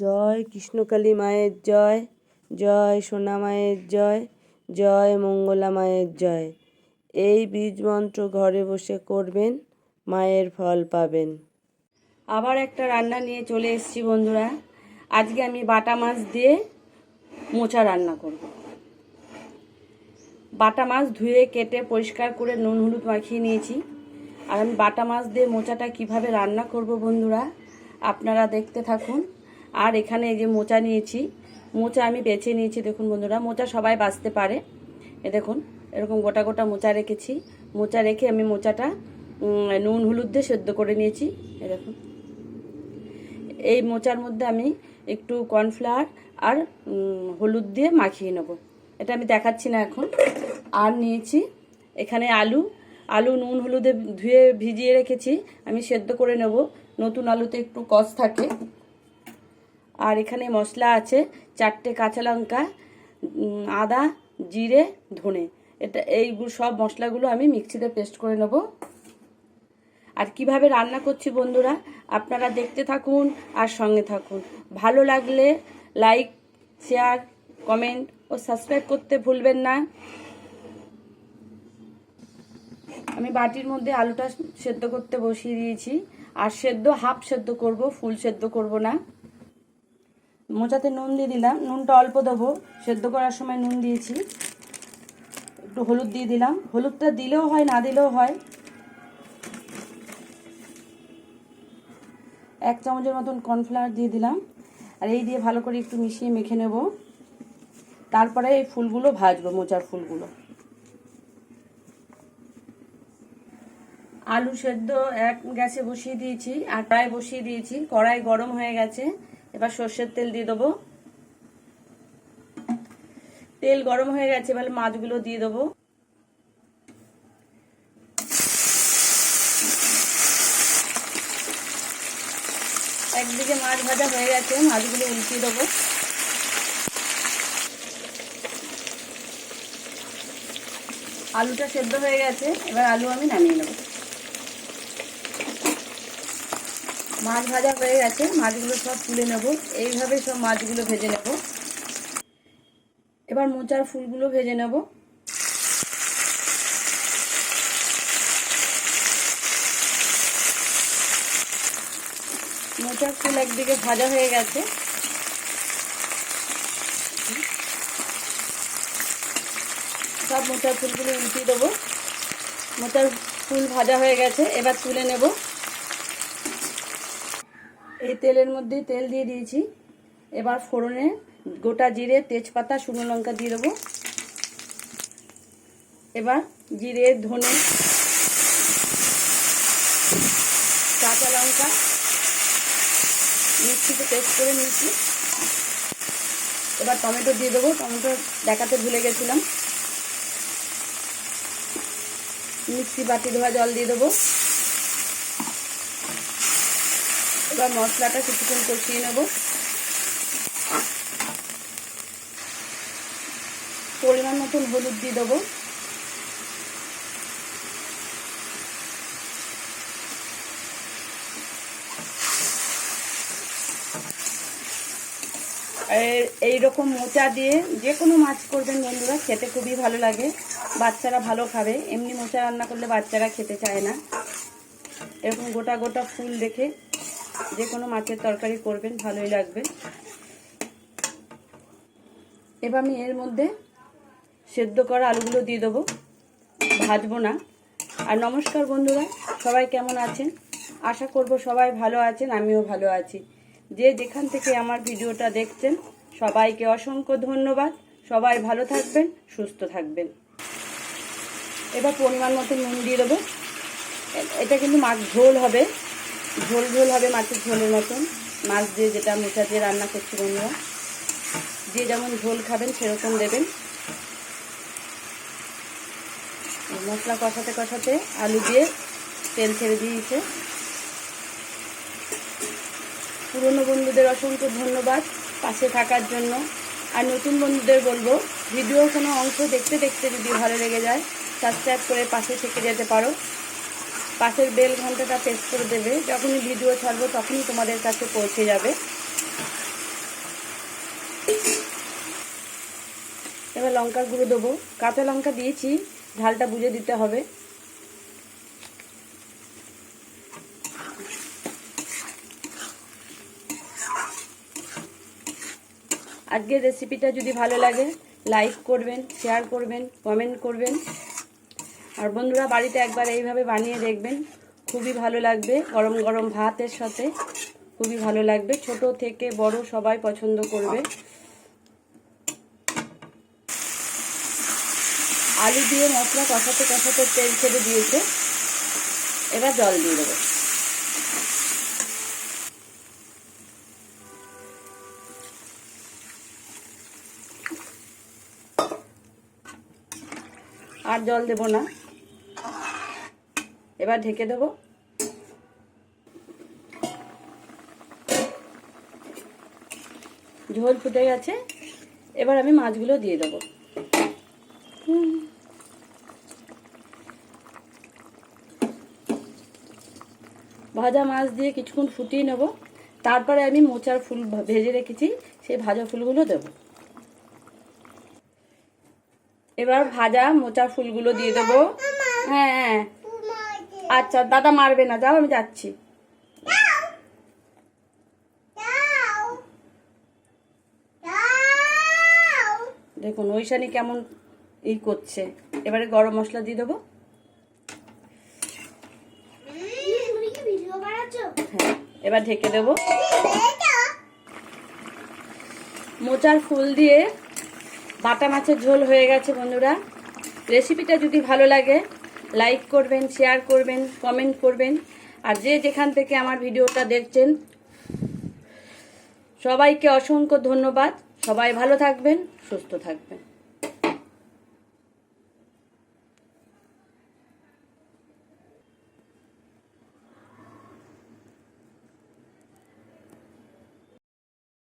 জয়, কৃষ্ণকালী মায়ের জয় জয় সোনা মায়ের জয় জয় মঙ্গলা মায়ের জয়। এই বীজ মন্ত্র ঘরে বসে করবেন, মায়ের ফল পাবেন। আবার একটা রান্না নিয়ে চলে এসেছি বন্ধুরা। আজকে আমি বাটা মাছ দিয়ে মোচা রান্না করব। বাটা মাছ ধুয়ে, কেটে, পরিষ্কার করে নুন, হলুদ মাখিয়ে নিয়েছি। আর আমি বাটা মাছ দিয়ে মোচাটা কীভাবে রান্না করব বন্ধুরা, আপনারা দেখতে থাকুন। আর এখানে এই যে মোচা নিয়েছি। মোচা আমি বেছে নিয়েছি, দেখুন বন্ধুরা, মোচা সবাই বাঁচতে পারে। এ দেখুন, এরকম গোটা গোটা মোচা রেখেছি। মোচা রেখে আমি মোচাটা নুন, হলুদ দিয়ে সেদ্ধ করে নিয়েছি। এ দেখুন, এই মোচার মধ্যে আমি একটু কর্নফ্লাওয়ার আর হলুদ দিয়ে মাখিয়ে নেব। এটা আমি দেখাচ্ছি না এখন। আর নিয়েছি এখানে আলু। আলু নুন, হলুদে ধুয়ে ভিজিয়ে রেখেছি। আমি সেদ্ধ করে নেব। নতুন আলুতে একটু কষ থাকে। আর এখানে মশলা আছে, চারটে কাঁচা লঙ্কা আদা, জিরে, ধনে। এটা এইগুলো সব মশলাগুলো আমি মিক্সিতে পেস্ট করে নেব। আর কীভাবে রান্না করছি বন্ধুরা, আপনারা দেখতে থাকুন আর সঙ্গে থাকুন। ভালো লাগলে লাইক, শেয়ার, কমেন্ট ও সাবস্ক্রাইব করতে ভুলবেন না। আমি বাটির মধ্যে আলুটা সেদ্ধ করতে বসিয়ে দিয়েছি। আর সেদ্ধ, হাফ সেদ্ধ করব, ফুল সেদ্ধ করব না। মোচাতে নুন দিয়ে দিলাম। নুনটা অল্প দেবো। সেদ্ধ করার সময় নুন দিয়েছি। একটু হলুদ দিয়ে দিলাম। হলুদটা দিলেও হয়, না দিলেও হয়। এক চামচের মতন কর্নফ্লাওয়ার দিয়ে দিলাম। আর এই দিয়ে ভালো করে একটু মিশিয়ে মেখে নেব। তারপরে এই ফুলগুলো ভাজবো, মোচার ফুলগুলো। আলু সেদ্ধ এক গ্যাসে বসিয়ে দিয়েছি, আর প্রায় বসিয়ে দিয়েছি। কড়াই গরম হয়ে গেছে। এবার সর্ষের তেল দিয়ে দেবো। তেল গরম হয়ে গেছে, এবার মাছগুলো দিয়ে দেবো। একদিকে মাছ ভাজা হয়ে গেছে, মাছগুলো উল্টিয়ে দেবো। আলুটা সেদ্ধ হয়ে গেছে, এবার আলু আমি নামিয়ে নেব। মাছ ভাজা হয়ে গেছে, মাছগুলো সব তুলে নেব। এইভাবে সব মাছগুলো ভেজে নেব। এবার মোচার ফুলগুলো ভেজে নেব। মোচার ফুল একদিকে ভাজা হয়ে গেছে। সব মোচার ফুলগুলো উল্টিয়ে দেবো। মোচার ফুল ভাজা হয়ে গেছে, এবার তুলে নেব। এই তেলের মধ্যে তেল দিয়ে দিয়েছি। এবার ফোড়নে গোটা জিরে, তেজপাতা, শুকনো লঙ্কা দিয়ে দেবো। এবার জিরে, ধনে, কাঁচা লঙ্কা মিক্সিতে পেস্ট করে নিয়েছি। এবার টমেটো দিয়ে দেবো। টমেটো দেখাতে ভুলে গেছিলাম। মিক্সি বাটি ধোয়া জল দিয়ে দেবো। এবার মশলাটা কিছুক্ষণ কষিয়ে নেব। পরিমাণ মতন হলুদ দিয়ে দেবো। এইরকম মোচা দিয়ে যে কোনো মাছ করবেন বন্ধুরা, খেতে খুবই ভালো লাগে। বাচ্চারা ভালো খাবে। এমনি মোচা রান্না করলে বাচ্চারা খেতে চায় না। এরকম গোটা গোটা ফুল দেখে যে কোনো মাছের তরকারি করবেন, ভালোই লাগবে। এবার আমি এর মধ্যে সেদ্ধ করা আলুগুলো দিয়ে দেবো। ভাজবো না। আর নমস্কার বন্ধুরা, সবাই কেমন আছেন? আশা করব সবাই ভালো আছেন, আমিও ভালো আছি। যে যেখান থেকে আমার ভিডিওটা দেখছেন, সবাইকে অসংখ্য ধন্যবাদ। সবাই ভালো থাকবেন, সুস্থ থাকবেন। এবার পরিমাণ মতো নুন দিয়ে দেবো। এটা কিন্তু মাছ ঝোল হবে। ঝোল ঝোল হবে মাছের ঝোলের মতন। মাছ দিয়ে যেটা মোচা দিয়ে রান্না করছি বন্ধুরা। যে যেমন ঝোল খাবেন, সেরকম দেবেন। মশলা কষাতে কষাতে আলু দিয়ে তেল ছেড়ে দিয়েছে। পুরনো বন্ধুদের অসংখ্য ধন্যবাদ পাশে থাকার জন্য। আর নতুন বন্ধুদের বলব ভিডিও কোনো অংশ দেখতে দেখতে যদি ভালো লেগে যায় সাবস্ক্রাইব করে পাশে থেকে যেতে পারো। পাশের বেল ঘন্টাটা প্রেস করে দেবে। যখনই ভিডিও ছাড়বো তখনই তোমাদের কাছে পৌঁছে যাবে। এবার লঙ্কা গুঁড়ো দেবো। কাঁচা লঙ্কা দিয়েছি, ঝালটা বুঝে দিতে হবে। আজকের রেসিপিটা যদি ভালো লাগে লাইক করবেন শেয়ার করবেন কমেন্ট করবেন। আর বন্ধুরা বাড়িতে একবার এইভাবে বানিয়ে দেখবেন। খুবই ভালো লাগবে গরম গরম ভাতের সাথে। খুবই ভালো লাগবে। ছোট থেকে বড় সবাই পছন্দ করবে। আলু দিয়ে মশলা কষাতে কষাতে তেল ছেড়ে দিয়েছে। এবার জল দিয়ে দেবো। আর জল দেব না। এবার ঢেকে দেবো। ঝোল ফুটে গেছে। এবার আমি মাছগুলো দিয়ে দেবো। ভাজা মাছ দিয়ে কিছুক্ষণ ফুটিয়ে নেব। তারপরে আমি মোচার ফুল ভেজে রেখেছি, সেই ভাজা ফুলগুলো দেব। এবার ভাজা মোচার ফুলগুলো দিয়ে দেবো। হ্যাঁ হ্যাঁ আচ্ছা দাদা মারবে না, যাও, আমি যাচ্ছি। দেখুন ওইশানি কেমন ই করছে। এবারে গরম মশলা দিয়ে দেবো। হ্যাঁ এবার ঢেকে দেবো। মোচার ফুল দিয়ে বাটা মাছের ঝোল হয়ে গেছে, বন্ধুরা। রেসিপিটা যদি ভালো লাগে লাইক করবেন শেয়ার করবেন কমেন্ট করবেন। আর যে যেখান থেকে আমার ভিডিওটা দেখছেন, সবাইকে অসংখ্য ধন্যবাদ। সবাই ভালো থাকবেন, সুস্থ থাকবেন।